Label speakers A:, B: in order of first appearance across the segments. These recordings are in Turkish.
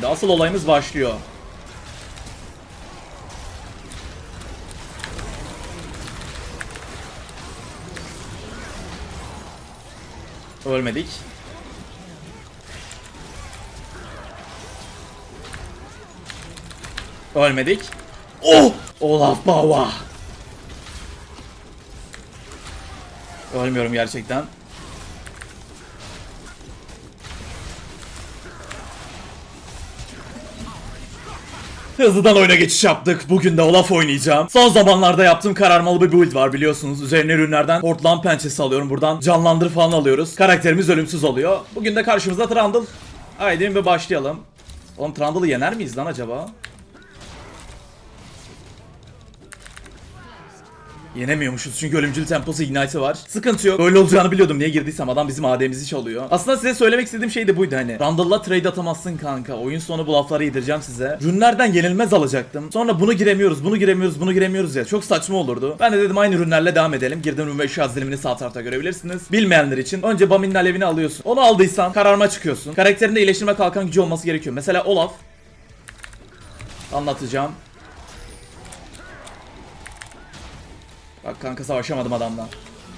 A: Şimdi asıl olayımız başlıyor. Ölmedik. Ölmedik. Oh! Olaf Baba. Ölmüyorum gerçekten. Hızlıdan oyuna geçiş yaptık. Bugün de Olaf oynayacağım. Son zamanlarda yaptığım kararmalı bir build var biliyorsunuz. Üzerine ürünlerden Portland pençesi alıyorum. Buradan canlandır falan alıyoruz. Karakterimiz ölümsüz oluyor. Bugün de karşımızda Trundle. Haydi bir başlayalım. Oğlum Trundle'ı yener miyiz lan acaba? Yenemiyormuşuz çünkü ölümcül temposu ignite'ı var. Sıkıntı yok. Böyle olacağını biliyordum. Niye girdiysem adam bizim AD'mizi çalıyor. Aslında size söylemek istediğim şey de buydu hani. Randall'la trade atamazsın kanka. Oyun sonu bu lafları yedireceğim size. Rünlerden yenilmez alacaktım. Sonra bunu giremiyoruz, bunu giremiyoruz, bunu giremiyoruz ya. Çok saçma olurdu. Ben de dedim aynı ürünlerle devam edelim. Girdim rün ve şarj dilimini sağ tarafta görebilirsiniz. Bilmeyenler için önce Bamin'in alevini alıyorsun. Onu aldıysan kararma çıkıyorsun. Karakterinde iyileştirme kalkan gücü olması gerekiyor. Mesela Olaf. Anlatacağım. Bak kanka savaşamadım adamla.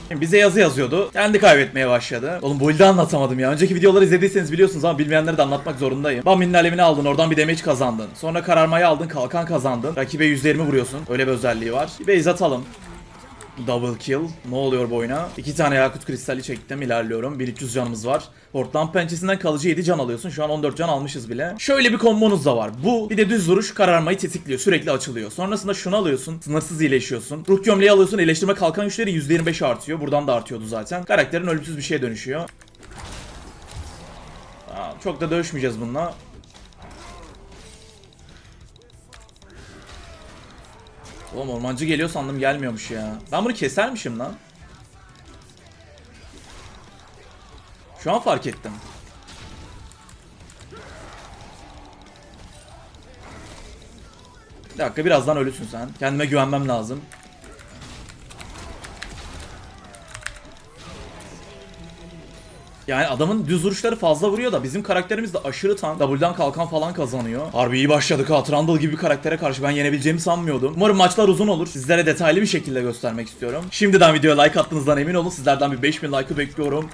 A: Şimdi bize yazı yazıyordu. Kendi kaybetmeye başladı. Oğlum bu ilde anlatamadım ya. Önceki videoları izlediyseniz biliyorsunuz ama bilmeyenleri de anlatmak zorundayım. Bamin'in alevini aldın oradan bir damage kazandın. Sonra kararmayı aldın kalkan kazandın. Rakibe %20 vuruyorsun. Öyle bir özelliği var. Bir base atalım. Double kill. Ne oluyor bu oyuna? İki tane yakut kristali çektim. ilerliyorum. 1300 canımız var. Hortland pençesinden kalıcı 7 can alıyorsun. Şu an 14 can almışız bile. Şöyle bir kombonuz da var. Bu bir de düz vuruş kararmayı tetikliyor. Sürekli açılıyor. Sonrasında şunu alıyorsun. Sınırsız iyileşiyorsun. Ruh gömleği alıyorsun. iyileştirme kalkan güçleri %25 artıyor. Buradan da artıyordu zaten. Karakterin ölümsüz bir şeye dönüşüyor. Çok da dövüşmeyeceğiz bununla. Oğlum ormancı geliyor sandım gelmiyormuş ya. Ben bunu kesermişim lan. Şu an fark ettim. Bir dakika birazdan ölüsün sen. Kendime güvenmem lazım. Yani adamın düz vuruşları fazla vuruyor da bizim karakterimiz de aşırı tank. W'dan kalkan falan kazanıyor. Harbi iyi başladık ha. Trundle gibi bir karaktere karşı ben yenebileceğimi sanmıyordum. Umarım maçlar uzun olur. Sizlere detaylı bir şekilde göstermek istiyorum. Şimdiden videoya like attığınızdan emin olun. Sizlerden bir 5000 like'ı bekliyorum.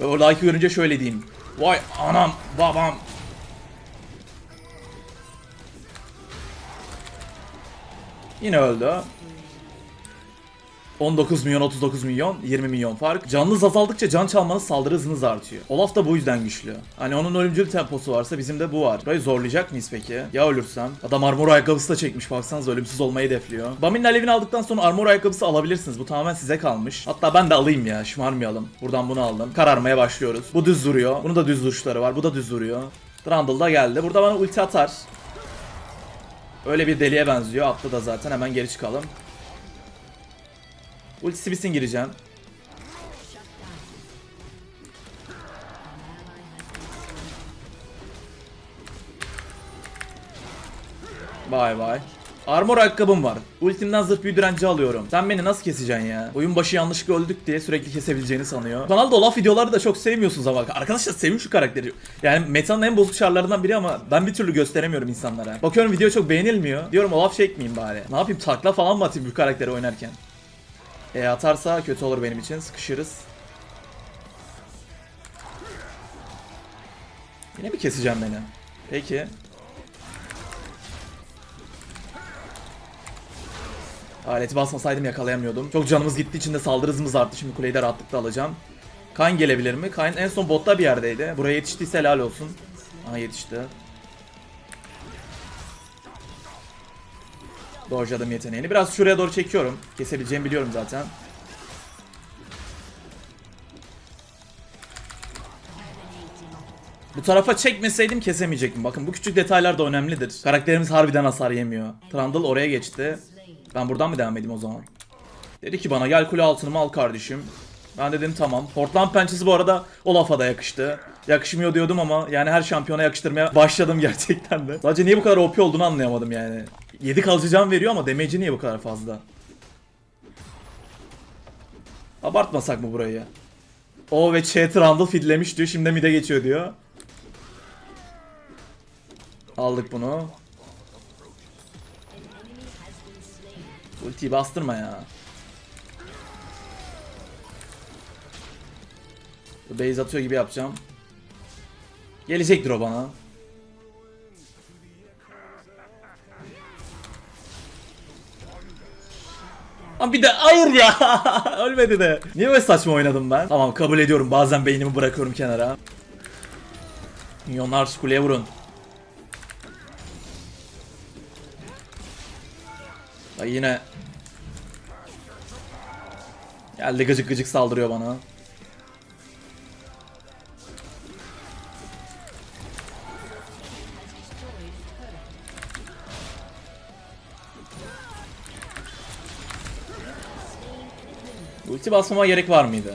A: Ve o like'ı görünce şöyle diyeyim. Vay anam babam. Yine öldü. 19 milyon 39 milyon 20 milyon fark. Canınız azaldıkça can çalmanız saldırı hızınız artıyor. Olaf da bu yüzden güçlü. Hani onun ölümcül temposu varsa bizim de bu var. Burayı zorlayacak mıyız peki? Ya ölürsem? Adam armor ayakkabısı da çekmiş baksanız ölümsüz olmayı hedefliyor. Bamin'in alevini aldıktan sonra armor ayakkabısı alabilirsiniz. Bu tamamen size kalmış. Hatta ben de alayım ya şımarmayalım. Buradan bunu aldım. Kararmaya başlıyoruz. Bu düz duruyor. Bunun da düz vuruşları var. Bu da düz duruyor. Trundle da geldi. Burada bana ulti atar. Öyle bir deliye benziyor. Attı da zaten. Hemen geri çıkalım. Ultisi bitsin gireceğim. Bay bay. Armor ayakkabım var. Ultimden zırh büyü direnci alıyorum. Sen beni nasıl keseceksin ya? Oyun başı yanlışlıkla öldük diye sürekli kesebileceğini sanıyor. Kanalda Olaf videoları da çok sevmiyorsunuz ama. Arkadaşlar sevin şu karakteri. Yani metanın en bozuk çarlarından biri ama ben bir türlü gösteremiyorum insanlara. Bakıyorum video çok beğenilmiyor. Diyorum Olaf çekmeyeyim bari. Ne yapayım takla falan mı atayım bu karakteri oynarken? E atarsa kötü olur benim için. Sıkışırız. Yine bir keseceğim beni. Peki. Aleti basmasaydım yakalayamıyordum. Çok canımız gittiği için de saldırı hızımız arttı. Şimdi kuleyi de rahatlıkla alacağım. Kayn gelebilir mi? Kayn en son botta bir yerdeydi. Buraya yetiştiyse helal olsun. Aha yetişti. Dojladım yeteneğini. Biraz şuraya doğru çekiyorum. Kesebileceğimi biliyorum zaten. Bu tarafa çekmeseydim kesemeyecektim. Bakın bu küçük detaylar da önemlidir. Karakterimiz harbiden hasar yemiyor. Trundle oraya geçti. Ben buradan mı devam edeyim o zaman? Dedi ki bana gel kule altınımı al kardeşim. Ben dedim tamam. Portland pençesi bu arada Olaf'a da yakıştı. Yakışmıyor diyordum ama yani her şampiyona yakıştırmaya başladım gerçekten de. Sadece niye bu kadar OP olduğunu anlayamadım yani. 7 kalıcı can veriyor ama damage'i niye bu kadar fazla? Abartmasak mı burayı? O ve Chat Randall fidlemiş diyor. Şimdi mid'e geçiyor diyor. Aldık bunu. Ultiyi bastırma ya. Base atıyor gibi yapacağım. Gelecektir o bana. Lan bir de hayır ya. Ölmedi de. Niye böyle saçma oynadım ben? Tamam kabul ediyorum. Bazen beynimi bırakıyorum kenara. Milyonlar kuleye vurun. Ya yine Geldi gıcık gıcık saldırıyor bana. Ulti basmama gerek var mıydı?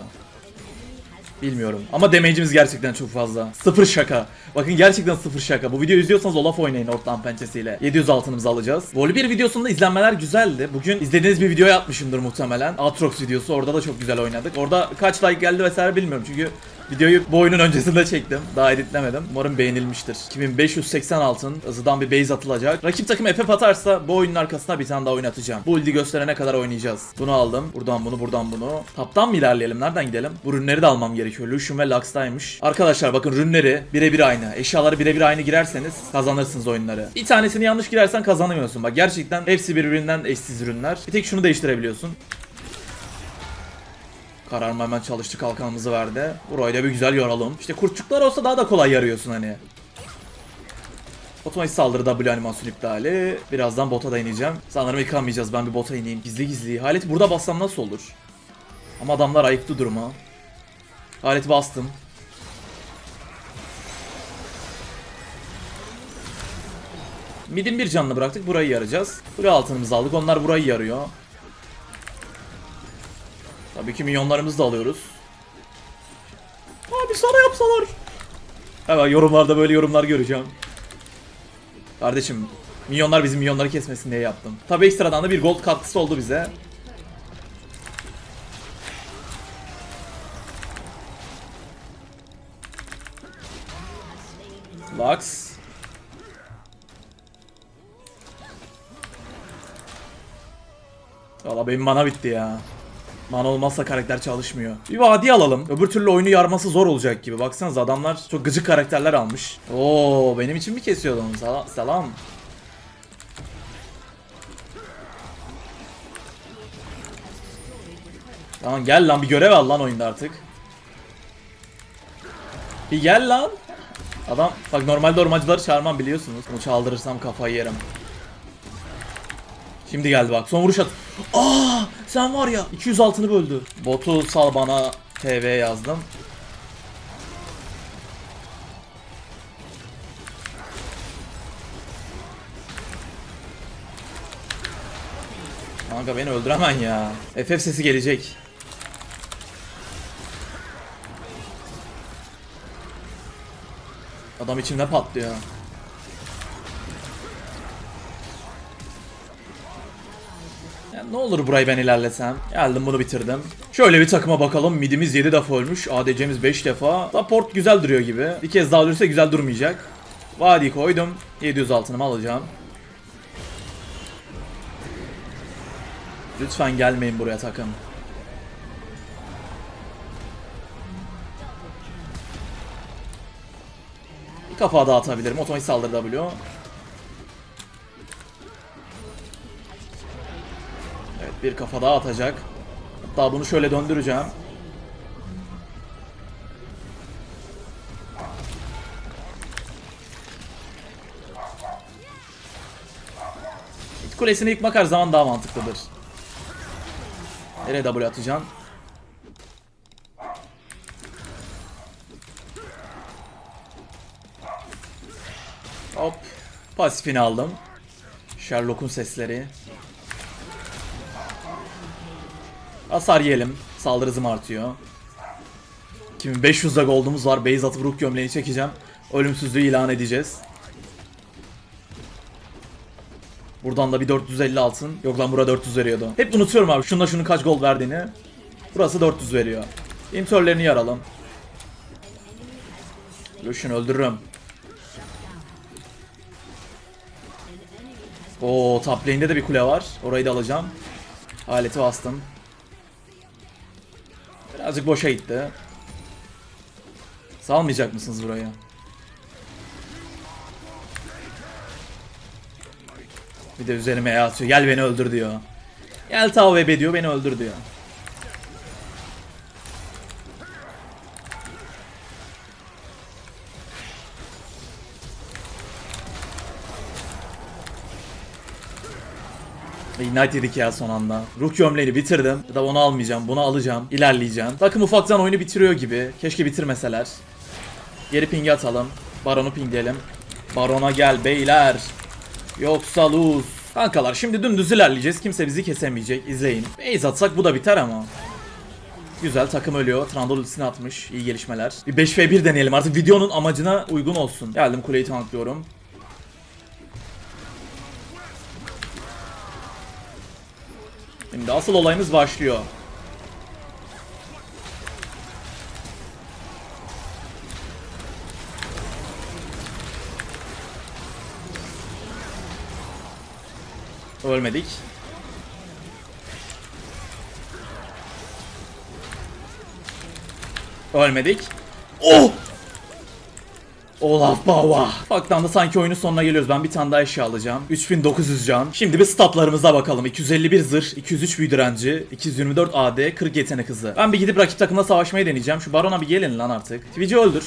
A: Bilmiyorum. Ama damage'imiz gerçekten çok fazla. Sıfır şaka. Bakın gerçekten sıfır şaka. Bu videoyu izliyorsanız Olaf oynayın ortam pençesiyle. 700 altınımızı alacağız. Vol 1 videosunda izlenmeler güzeldi. Bugün izlediğiniz bir video yapmışımdır muhtemelen. Atrox videosu. Orada da çok güzel oynadık. Orada kaç like geldi vesaire bilmiyorum. Çünkü videoyu bu oyunun öncesinde çektim. Daha editlemedim. Umarım beğenilmiştir. 2580 altın. Hızlıdan bir base atılacak. Rakip takım FF atarsa bu oyunun arkasına bir tane daha oynatacağım. Bu ulti gösterene kadar oynayacağız. Bunu aldım. Buradan bunu, buradan bunu. Taptan mı ilerleyelim? Nereden gidelim? Bu rünleri de almam gerekiyor. Lucian ve Lux'taymış. Arkadaşlar bakın rünleri birebir aynı. Eşyaları birebir aynı girerseniz kazanırsınız oyunları. Bir tanesini yanlış girersen kazanamıyorsun. Bak gerçekten hepsi birbirinden eşsiz ürünler. Bir tek şunu değiştirebiliyorsun. Kararma hemen çalıştı kalkanımızı verdi. Burayı da bir güzel yoralım. İşte kurtçuklar olsa daha da kolay yarıyorsun hani. Otomatik saldırı W animasyon iptali. Birazdan bota da ineceğim. Sanırım yıkamayacağız. Ben bir bota ineyim. Gizli gizli. Halet burada bassam nasıl olur? Ama adamlar ayıktı duruma. Haleti bastım. Midin bir canını bıraktık. Burayı yarayacağız. Buraya altınımızı aldık. Onlar burayı yarıyor. Tabii ki milyonlarımızı da alıyoruz. Abi sana yapsalar. Evet yorumlarda böyle yorumlar göreceğim. Kardeşim milyonlar bizim milyonları kesmesin diye yaptım. Tabii ekstradan da bir gold katkısı oldu bize. Benim mana bitti ya. Mana olmazsa karakter çalışmıyor. Bir vadi alalım. Öbür türlü oyunu yarması zor olacak gibi. Baksanıza adamlar çok gıcık karakterler almış. Oo benim için mi kesiyordun? Sal- Selam. Tamam gel lan bir görev al lan oyunda artık. Bir gel lan. Adam bak normalde ormancıları çağırmam biliyorsunuz. Bunu çaldırırsam kafayı yerim. Şimdi geldi bak. Son vuruş at. Aa, sen var ya 200 altını böldü. Botu sal bana TV yazdım. Kanka beni öldüremen ya. FF sesi gelecek. Adam içimde patlıyor. Ne olur burayı ben ilerlesem. Geldim bunu bitirdim. Şöyle bir takıma bakalım. Midimiz 7 defa ölmüş. ADC'miz 5 defa. Support güzel duruyor gibi. Bir kez daha ölürse güzel durmayacak. Vadi koydum. 700 altınımı alacağım. Lütfen gelmeyin buraya takım. Bir kafa daha atabilirim. Otomatik saldırı W. bir kafa daha atacak. Hatta bunu şöyle döndüreceğim. Kulesini yıkmak her zaman daha mantıklıdır. Nereye W atacağım? Hop. Pasifini aldım. Sherlock'un sesleri. Hasar yiyelim. Saldırı hızım artıyor. 2500'de gold'umuz var. Base atıp Rook gömleği çekeceğim. Ölümsüzlüğü ilan edeceğiz. Buradan da bir 450 altın. Yok lan bura 400 veriyordu. Hep unutuyorum abi şununla şunun kaç gold verdiğini. Burası 400 veriyor. İntörlerini yaralım. Lucian öldürürüm. Oo top de bir kule var. Orayı da alacağım. Aleti bastım. Birazcık boşa gitti. Salmayacak mısınız burayı? Bir de üzerime atıyor. Gel beni öldür diyor. Gel Tao ve diyor beni öldür diyor. Ignite yedik ya son anda. Ruh gömleğini bitirdim. Ya da onu almayacağım. Bunu alacağım. İlerleyeceğim. Takım ufaktan oyunu bitiriyor gibi. Keşke bitirmeseler. Geri pingi atalım. Baron'u pingleyelim. Baron'a gel beyler. Yoksa lose. Kankalar şimdi dümdüz ilerleyeceğiz. Kimse bizi kesemeyecek. İzleyin. Base atsak bu da biter ama. Güzel takım ölüyor. Trundle ultisini atmış. İyi gelişmeler. Bir 5v1 deneyelim artık videonun amacına uygun olsun. Geldim kuleyi tanklıyorum. Şimdi asıl olayımız başlıyor. Ölmedik. Ölmedik. Oh! Olaf Baba. Ufaktan da sanki oyunun sonuna geliyoruz. Ben bir tane daha eşya alacağım. 3900 can. Şimdi bir statlarımıza bakalım. 251 zırh, 203 büyü direnci, 224 AD, 40 yetenek hızı. Ben bir gidip rakip takımla savaşmayı deneyeceğim. Şu Baron'a bir gelin lan artık. Twitch'i öldür.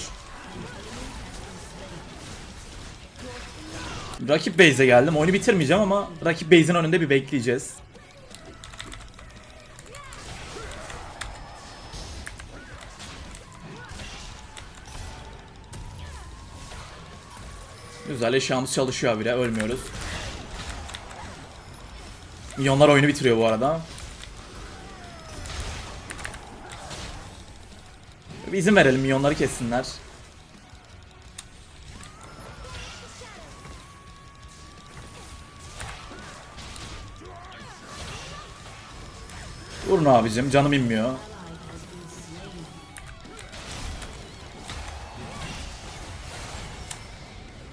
A: Rakip base'e geldim. Oyunu bitirmeyeceğim ama rakip base'in önünde bir bekleyeceğiz. Güzel eşyamız çalışıyor bile ölmüyoruz. Milyonlar oyunu bitiriyor bu arada. Bir izin verelim milyonları kessinler. Vurun abicim canım inmiyor.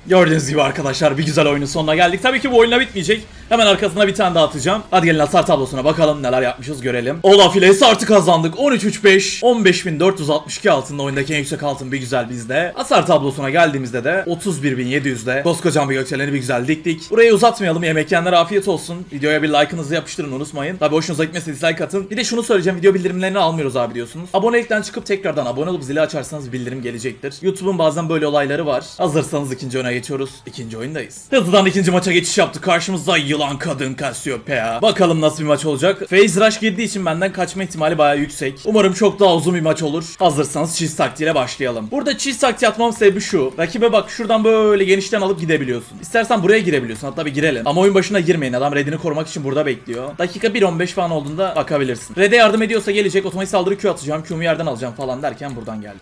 A: Gördüğünüz gibi arkadaşlar bir güzel oyunun sonuna geldik. Tabii ki bu oyunla bitmeyecek. Hemen arkasına bir tane daha atacağım. Hadi gelin hasar tablosuna bakalım neler yapmışız görelim. Olaf ile artı kazandık. 13-3-5. 15.462 altında oyundaki en yüksek altın bir güzel bizde. Hasar tablosuna geldiğimizde de 31.700'de. Koskocaman bir gökdeleni bir güzel diktik. Burayı uzatmayalım. Yemek yiyenlere afiyet olsun. Videoya bir like'ınızı yapıştırın unutmayın. Tabii hoşunuza gitmesi dislike atın. Bir de şunu söyleyeceğim. Video bildirimlerini almıyoruz abi diyorsunuz. Abonelikten çıkıp tekrardan abone olup zili açarsanız bildirim gelecektir. YouTube'un bazen böyle olayları var. Hazırsanız ikinci oyuna geçiyoruz. İkinci oyundayız. Hızlıdan ikinci maça geçiş yaptık. Karşımızda yılan kadın Cassiopeia. Bakalım nasıl bir maç olacak. Phase Rush girdiği için benden kaçma ihtimali bayağı yüksek. Umarım çok daha uzun bir maç olur. Hazırsanız cheese taktiğiyle başlayalım. Burada cheese taktiği atmam sebebi şu. Rakibe bak şuradan böyle genişten alıp gidebiliyorsun. İstersen buraya girebiliyorsun. Hatta bir girelim. Ama oyun başına girmeyin. Adam redini korumak için burada bekliyor. Dakika 1.15 falan olduğunda bakabilirsin. Red'e yardım ediyorsa gelecek. Otomatik saldırı Q atacağım. Q'mu yerden alacağım falan derken buradan geldi.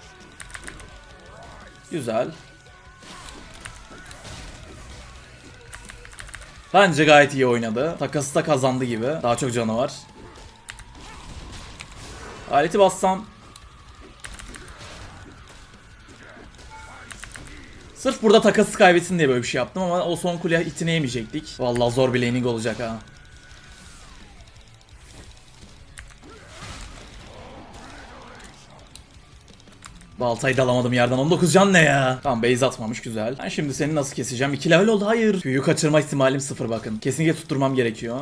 A: Güzel. Bence gayet iyi oynadı. Takası da kazandı gibi. Daha çok canı var. Aleti bassam. Sırf burada takası kaybetsin diye böyle bir şey yaptım ama o son kuleye itine yemeyecektik. Vallahi zor bir laning olacak ha. Baltayı da alamadım yerden 19 can ne ya? Tamam base atmamış güzel. Ben şimdi seni nasıl keseceğim? 2 level oldu hayır. Q'yu kaçırma ihtimalim sıfır bakın. Kesinlikle tutturmam gerekiyor.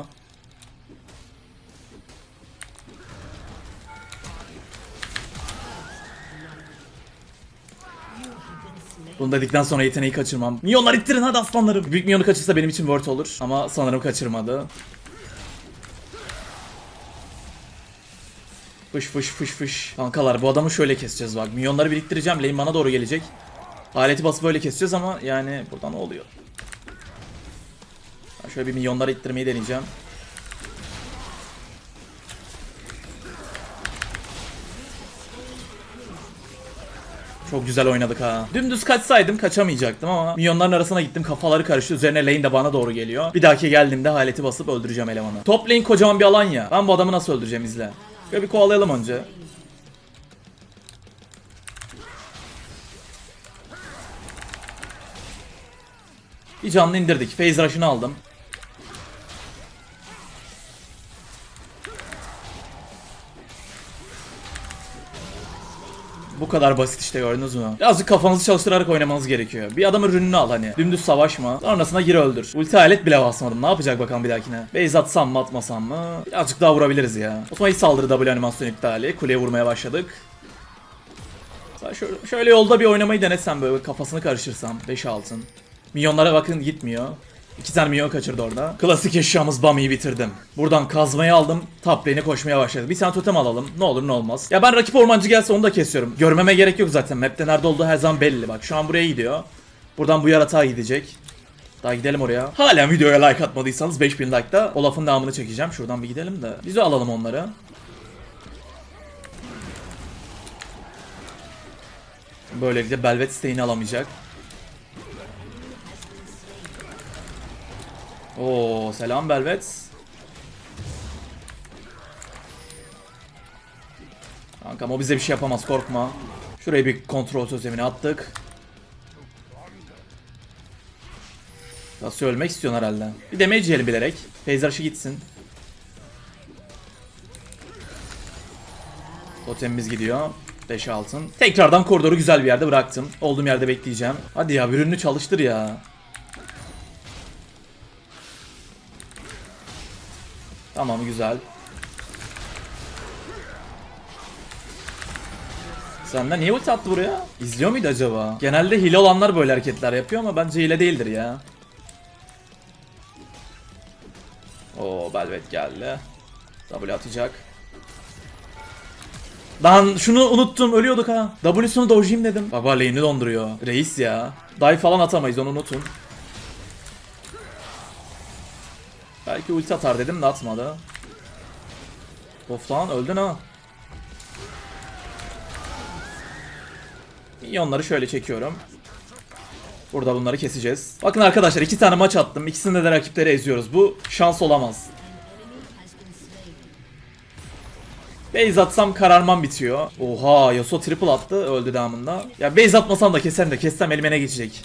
A: Bunu dedikten sonra yeteneği kaçırmam. Milyonlar ittirin hadi aslanlarım. Büyük milyonu kaçırsa benim için word olur. Ama sanırım kaçırmadı. Fış fış fış fış. Kankalar bu adamı şöyle keseceğiz bak. Milyonları biriktireceğim. Lane bana doğru gelecek. Aleti basıp böyle keseceğiz ama yani burada ne oluyor? Ben şöyle bir milyonları ittirmeyi deneyeceğim. Çok güzel oynadık ha. Dümdüz kaçsaydım kaçamayacaktım ama milyonların arasına gittim kafaları karıştı. Üzerine lane de bana doğru geliyor. Bir dahaki geldiğimde haleti basıp öldüreceğim elemanı. Top lane kocaman bir alan ya. Ben bu adamı nasıl öldüreceğim izle. Şöyle bir kovalayalım önce. Bir canlı indirdik. Phase rush'ını aldım. Kadar basit işte gördünüz mü? Birazcık kafanızı çalıştırarak oynamanız gerekiyor. Bir adamın ürününü al hani. Dümdüz savaşma. Sonrasında gir öldür. Ulti alet bile basmadım. Ne yapacak bakalım bir dahakine? Base atsam mı atmasam mı? Birazcık daha vurabiliriz ya. Otomatik saldırı W animasyon iptali. Kuleye vurmaya başladık. Şöyle, şöyle yolda bir oynamayı denesem böyle kafasını karıştırsam. 5 altın. Milyonlara bakın gitmiyor. İki tane milyon kaçırdı orada. Klasik eşyamız Bami'yi bitirdim. Buradan kazmayı aldım. Top koşmaya başladı. Bir tane totem alalım. Ne olur ne olmaz. Ya ben rakip ormancı gelse onu da kesiyorum. Görmeme gerek yok zaten. Map'te nerede olduğu her zaman belli. Bak şu an buraya gidiyor. Buradan bu yaratığa gidecek. Daha gidelim oraya. Hala videoya like atmadıysanız 5000 like'da o lafın devamını çekeceğim. Şuradan bir gidelim de. Biz de alalım onları. Böylelikle Belvet Stein'i alamayacak. Oo selam Belvet. Kankam o bize bir şey yapamaz korkma. Şuraya bir kontrol sözlemini attık. Nasıl ölmek istiyorsun herhalde. Bir damage yiyelim bilerek. Rush'ı gitsin. Totemimiz gidiyor. 5 altın. Tekrardan koridoru güzel bir yerde bıraktım. Olduğum yerde bekleyeceğim. Hadi ya bir ürünü çalıştır ya. Tamam güzel. Senden niye ulti attı buraya? İzliyor muydu acaba? Genelde hile olanlar böyle hareketler yapıyor ama bence hile değildir ya. Oo Belvet geldi. W atacak. Lan şunu unuttum ölüyorduk ha. W'sunu dojayım dedim. Baba lane'i donduruyor. Reis ya. Dive falan atamayız onu unutun. Belki ulti atar dedim de atmadı. Of lan öldün ha. Minyonları şöyle çekiyorum. Burada bunları keseceğiz. Bakın arkadaşlar iki tane maç attım. İkisinde de rakipleri eziyoruz. Bu şans olamaz. Base atsam kararmam bitiyor. Oha Yasuo triple attı öldü devamında. Ya base atmasam da keserim de kessem elime ne geçecek.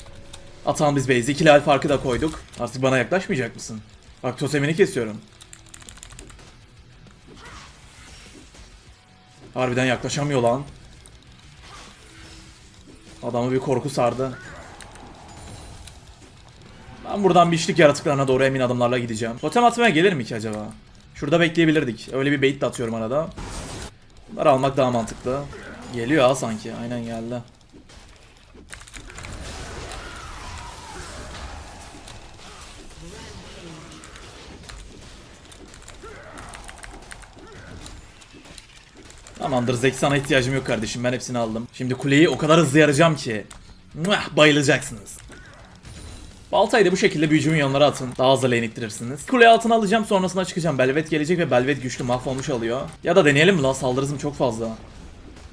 A: Atan biz base'i. İki level farkı da koyduk. Artık bana yaklaşmayacak mısın? Bak totemini kesiyorum. Harbiden yaklaşamıyor lan. Adamı bir korku sardı. Ben buradan bir işlik yaratıklarına doğru emin adımlarla gideceğim. Totem atmaya gelir mi ki acaba? Şurada bekleyebilirdik. Öyle bir bait de atıyorum arada. Bunları almak daha mantıklı. Geliyor ha sanki. Aynen geldi. Tamamdır Zek sana ihtiyacım yok kardeşim ben hepsini aldım. Şimdi kuleyi o kadar hızlı yaracağım ki. Muah, bayılacaksınız. Baltayı da bu şekilde büyücü minyonlara atın. Daha hızlı lane ittirirsiniz. Kule altına alacağım sonrasında çıkacağım. Belvet gelecek ve Belvet güçlü mahvolmuş alıyor. Ya da deneyelim mi lan saldırı hızım çok fazla.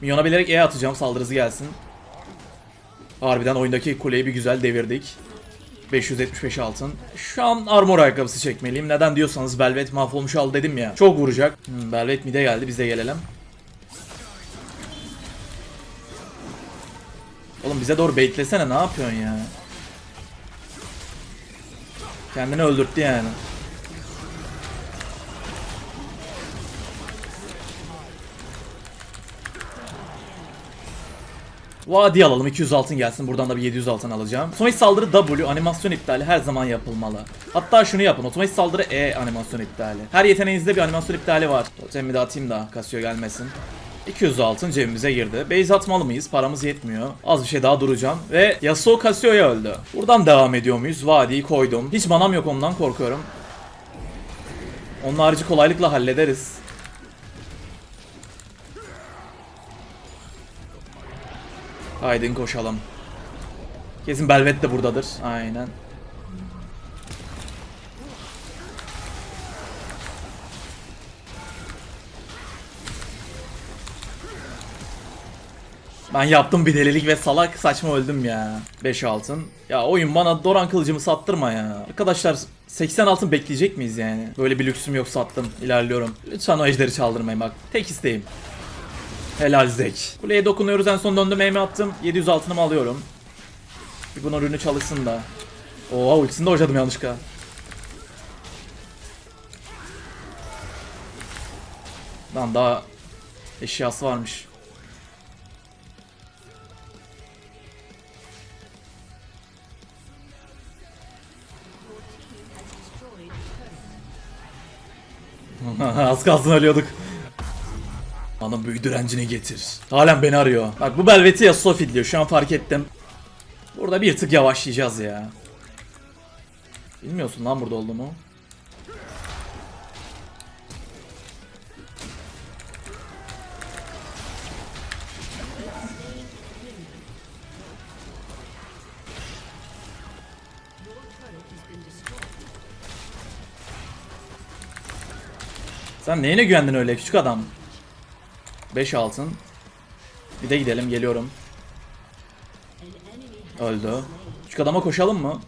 A: Minyona bilerek E atacağım saldırı hızı gelsin. Harbiden oyundaki kuleyi bir güzel devirdik. 575 altın. Şu an armor ayakkabısı çekmeliyim. Neden diyorsanız Belvet mahvolmuş al dedim ya. Çok vuracak. Hmm, Belvet mide geldi biz de gelelim. Oğlum bize doğru baitlesene ne yapıyorsun ya? Kendini öldürttü yani. Vadi alalım 200 altın gelsin buradan da bir 700 altın alacağım. Otomatik saldırı W animasyon iptali her zaman yapılmalı. Hatta şunu yapın otomatik saldırı E animasyon iptali. Her yeteneğinizde bir animasyon iptali var. Totemimi de atayım da Casio gelmesin. 200 altın cebimize girdi. Base atmalı mıyız? Paramız yetmiyor. Az bir şey daha duracağım. Ve Yasuo Casio'ya öldü. Buradan devam ediyor muyuz? Vadiyi koydum. Hiç manam yok ondan korkuyorum. Onun harici kolaylıkla hallederiz. Haydi koşalım. Kesin Belvet de buradadır. Aynen. Ben yaptım bir delilik ve salak saçma öldüm ya. 5 altın. Ya oyun bana Doran kılıcımı sattırma ya. Arkadaşlar 80 altın bekleyecek miyiz yani? Böyle bir lüksüm yok sattım. İlerliyorum. Lütfen o ejderi çaldırmayın bak. Tek isteğim. Helal Zek. Kuleye dokunuyoruz en son döndüm aim'i attım. 700 altınımı alıyorum. Bir bunun ürünü çalışsın da. Oha ultisini de hocadım yanlışlıkla. Lan daha eşyası varmış. Az kalsın ölüyorduk. Bana büyü direncini getir. Halen beni arıyor. Bak bu Belvet'i Yasuo fidliyor. Şu an fark ettim. Burada bir tık yavaşlayacağız ya. Bilmiyorsun lan burada olduğumu. Sen neyine güvendin öyle küçük adam? 5 altın. Bir de gidelim geliyorum. Öldü. Küçük adama koşalım mı?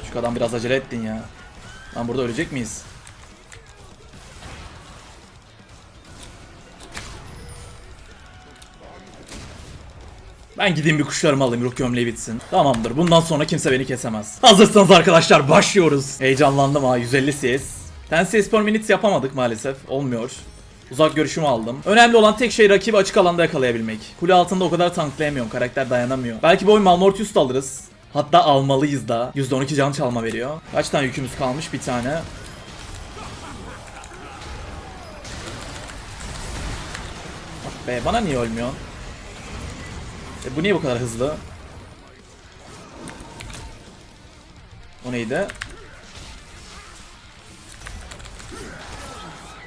A: Küçük adam biraz acele ettin ya. Lan burada ölecek miyiz? Ben gideyim bir kuşlarımı alayım ruh gömleği bitsin. Tamamdır bundan sonra kimse beni kesemez. Hazırsanız arkadaşlar başlıyoruz. Heyecanlandım ha 150 CS. 10 CS per minute yapamadık maalesef. Olmuyor. Uzak görüşümü aldım. Önemli olan tek şey rakibi açık alanda yakalayabilmek. Kule altında o kadar tanklayamıyorum. Karakter dayanamıyor. Belki bu oyun Malmortius da alırız. Hatta almalıyız da. %12 can çalma veriyor. Kaç tane yükümüz kalmış? Bir tane. Ah be bana niye ölmüyor? E bu niye bu kadar hızlı? O neydi?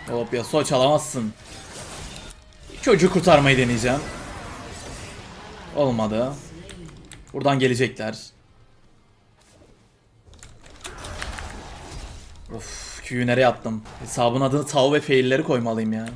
A: Hop ya soç alamazsın. Çocuğu kurtarmayı deneyeceğim. Olmadı. Buradan gelecekler. Of, Q'yu nereye attım? Hesabın adını Tau ve failleri koymalıyım ya.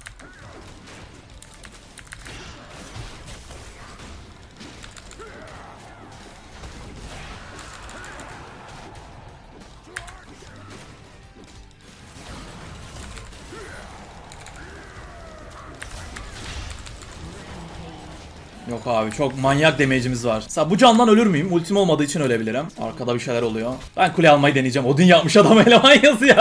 A: Yok abi çok manyak damage'imiz var. Mesela bu candan ölür müyüm? Ultim olmadığı için ölebilirim. Arkada bir şeyler oluyor. Ben kule almayı deneyeceğim. Odin yapmış adam eleman yazıyor.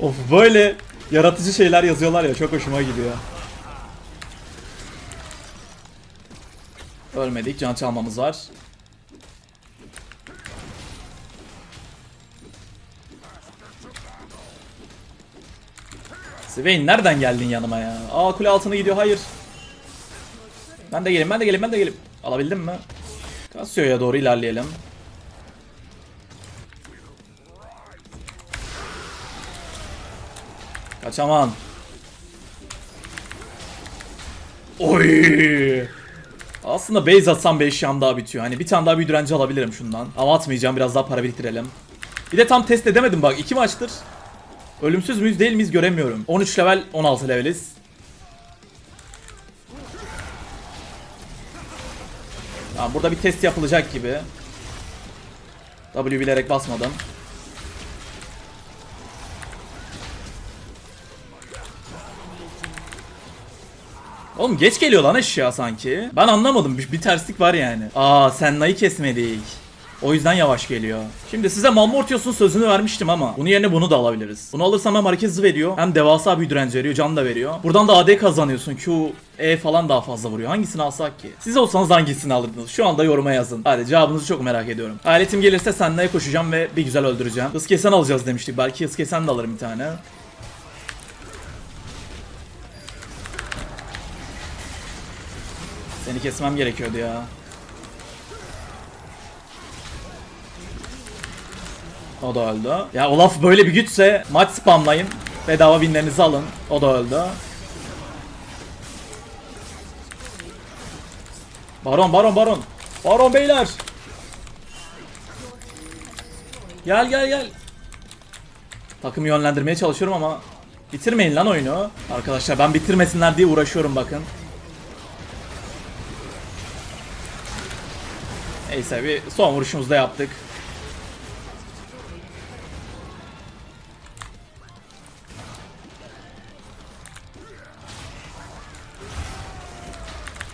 A: of böyle yaratıcı şeyler yazıyorlar ya çok hoşuma gidiyor. Ölmedik. Can çalmamız var. Swain nereden geldin yanıma ya? Aa kule altına gidiyor hayır. Ben de geleyim ben de geleyim ben de geleyim. Alabildim mi? Casio'ya doğru ilerleyelim. Kaçaman. Oy. Aslında base atsam 5 şam daha bitiyor. Hani bir tane daha bir direnci alabilirim şundan. Ama atmayacağım biraz daha para biriktirelim. Bir de tam test edemedim bak. iki maçtır Ölümsüz müyüz değil miyiz göremiyorum. 13 level 16 leveliz. Tamam burada bir test yapılacak gibi. W bilerek basmadım. Oğlum geç geliyor lan eşya sanki. Ben anlamadım. Bir, bir terslik var yani. Aa Senna'yı kesmedik. O yüzden yavaş geliyor. Şimdi size Malmortius'un sözünü vermiştim ama bunun yerine bunu da alabiliriz. Bunu alırsam hem hareket hızı veriyor hem devasa bir direnç veriyor can da veriyor. Buradan da AD kazanıyorsun. Q, E falan daha fazla vuruyor. Hangisini alsak ki? Siz olsanız hangisini alırdınız? Şu anda yoruma yazın. Hadi cevabınızı çok merak ediyorum. Aletim gelirse Senna'ya koşacağım ve bir güzel öldüreceğim. Hız kesen alacağız demiştik. Belki hız kesen de alırım bir tane. Seni kesmem gerekiyordu ya. O da öldü. Ya Olaf böyle bir güçse maç spamlayın. Bedava winlerinizi alın. O da öldü. Baron baron baron. Baron beyler. Gel gel gel. Takımı yönlendirmeye çalışıyorum ama bitirmeyin lan oyunu. Arkadaşlar ben bitirmesinler diye uğraşıyorum bakın. Neyse bir son vuruşumuzu da yaptık.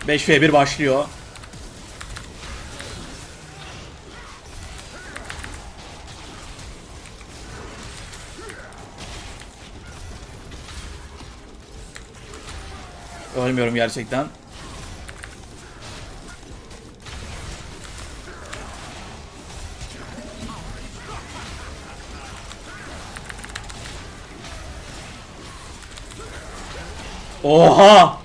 A: Beş v 1 başlıyor. Ölmüyorum gerçekten. Oha!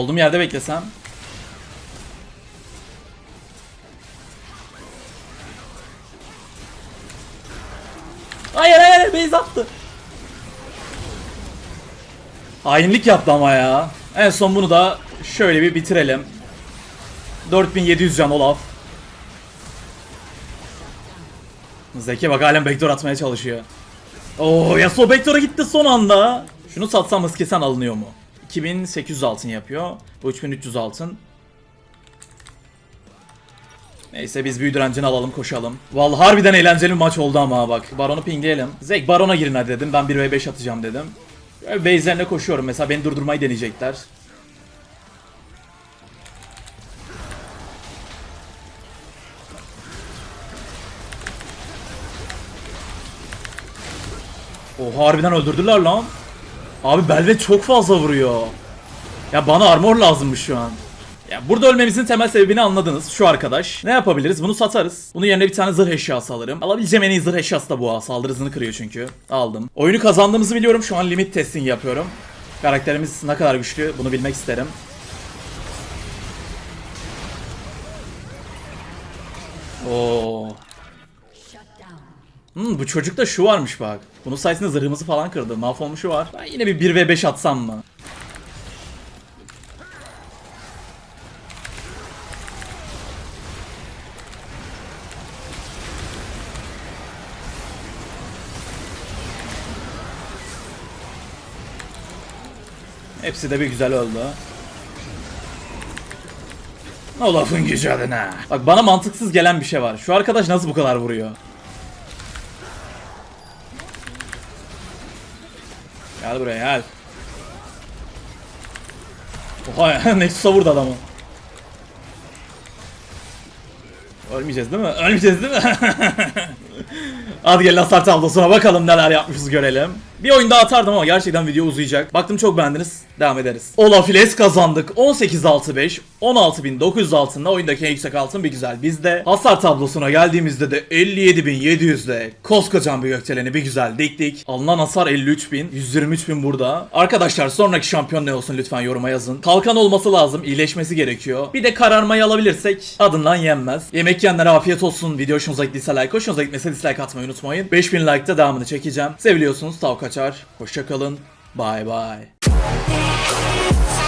A: Olduğum yerde beklesem. Hayır hayır base attı. Hainlik yaptı ama ya. En son bunu da şöyle bir bitirelim. 4700 can Olaf. Zeki bak halen backdoor atmaya çalışıyor. Oo Yasuo backdoor'a gitti son anda. Şunu satsam hız kesen alınıyor mu? 2800 altın yapıyor. Bu 3300 altın. Neyse biz büyü direncini alalım koşalım. Vallahi harbiden eğlenceli bir maç oldu ama bak. Baron'u pingleyelim. Zek Baron'a girin hadi dedim. Ben 1v5 atacağım dedim. Base'lerine koşuyorum. Mesela beni durdurmayı deneyecekler. Oha harbiden öldürdüler lan. Abi Belvet çok fazla vuruyor. Ya bana armor lazımmış şu an. Ya burada ölmemizin temel sebebini anladınız. Şu arkadaş. Ne yapabiliriz? Bunu satarız. Bunun yerine bir tane zırh eşyası alırım. Alabileceğim en iyi zırh eşyası da bu. ha. Saldırı hızını kırıyor çünkü. Aldım. Oyunu kazandığımızı biliyorum. Şu an limit testing yapıyorum. Karakterimiz ne kadar güçlü bunu bilmek isterim. Oo. Hmm, bu çocukta şu varmış bak. Bunun sayesinde zırhımızı falan kırdı. Mahvolmuşu var. Ben yine bir 1v5 atsam mı? Hepsi de bir güzel öldü. Olaf'ın gücü adına. Bak bana mantıksız gelen bir şey var. Şu arkadaş nasıl bu kadar vuruyor? Gel buraya gel. Oha ya Nexus'a vurdu adamı. Ölmeyeceğiz değil mi? Ölmeyeceğiz değil mi? Hadi gelin hasar tablosuna bakalım neler yapmışız görelim. Bir oyun daha atardım ama gerçekten video uzayacak. Baktım çok beğendiniz. Devam ederiz. Olaf ile kazandık. 18.65, 16.900 altında oyundaki en yüksek altın bir güzel. Bizde hasar tablosuna geldiğimizde de 57.700'de koskocaman bir gökdeleni bir güzel diktik. Alınan hasar 53.000, 123.000 burada. Arkadaşlar sonraki şampiyon ne olsun lütfen yoruma yazın. Kalkan olması lazım, iyileşmesi gerekiyor. Bir de kararmayı alabilirsek adından yenmez. Yemek yiyenlere afiyet olsun. Video hoşunuza gittiyse like, hoşunuza gitmese dislike atmayı unutmayın. 5000 like'da devamını çekeceğim. Seviliyorsunuz, tav kaçar. Hoşçakalın. Bye bye. Yeah.